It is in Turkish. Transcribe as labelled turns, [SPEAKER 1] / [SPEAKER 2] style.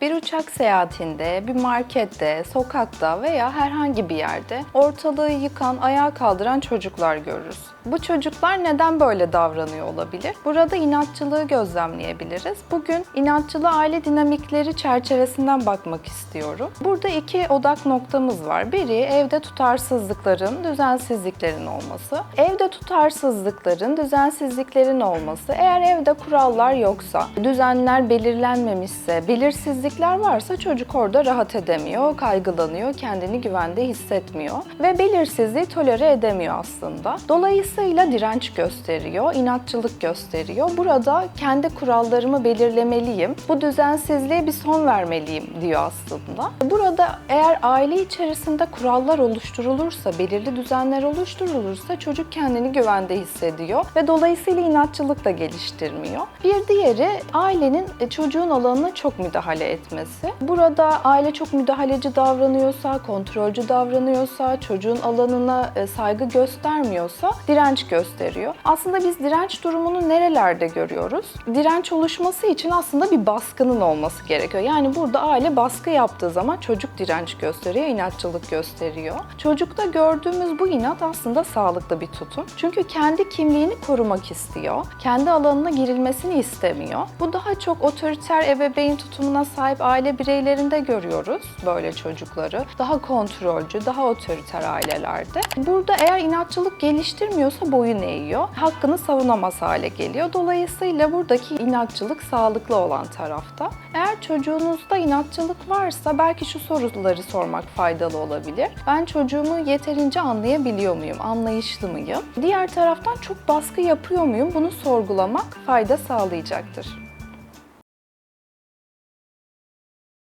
[SPEAKER 1] Bir uçak seyahatinde, bir markette, sokakta veya herhangi bir yerde ortalığı yıkan, ayağa kaldıran çocuklar görürüz. Bu çocuklar neden böyle davranıyor olabilir? Burada inatçılığı gözlemleyebiliriz. Bugün inatçılığı aile dinamikleri çerçevesinden bakmak istiyorum. Burada iki odak noktamız var. Biri evde tutarsızlıkların, düzensizliklerin olması. Evde tutarsızlıkların, düzensizliklerin olması. Eğer evde kurallar yoksa, düzenler belirlenmemişse, belirsizlikler varsa çocuk orada rahat edemiyor, kaygılanıyor, kendini güvende hissetmiyor ve belirsizliği tolere edemiyor aslında. Dolayısıyla direnç gösteriyor, inatçılık gösteriyor. Burada kendi kurallarımı belirlemeliyim, bu düzensizliğe bir son vermeliyim diyor aslında. Burada eğer aile içerisinde kurallar oluşturulursa, belirli düzenler oluşturulursa çocuk kendini güvende hissediyor ve dolayısıyla inatçılık da geliştirmiyor. Bir diğeri ailenin e, çocuğun alanına çok müdahale etmesi. Burada aile çok müdahaleci davranıyorsa, kontrolcü davranıyorsa, çocuğun alanına e, saygı göstermiyorsa direnç gösteriyor. Aslında biz direnç durumunu nerelerde görüyoruz? Direnç oluşması için aslında bir baskının olması gerekiyor. Yani burada aile baskı yaptığı zaman çocuk direnç gösteriyor, inatçılık gösteriyor. Çocukta gördüğümüz bu inat aslında sağlıklı bir tutum. Çünkü kendi kimliğini korumak istiyor. Kendi alanına girilmesini istemiyor. Bu daha çok otoriter ebeveyn tutumuna sahip aile bireylerinde görüyoruz böyle çocukları. Daha kontrolcü, daha otoriter ailelerde. Burada eğer inatçılık geliştirmiyorsa boyun eğiyor. Hakkını savunamaz hale geliyor. Dolayısıyla buradaki inatçılık sağlıklı olan tarafta. Eğer çocuğunuzda inatçılık varsa belki şu soruları sormak faydalı olabilir. Ben çocuğumu yeterince anlayabiliyor muyum? Anlayışlı mıyım? Diğer taraftan çok baskı yapıyor muyum? Bunu sorgulamak fayda sağlayacaktır.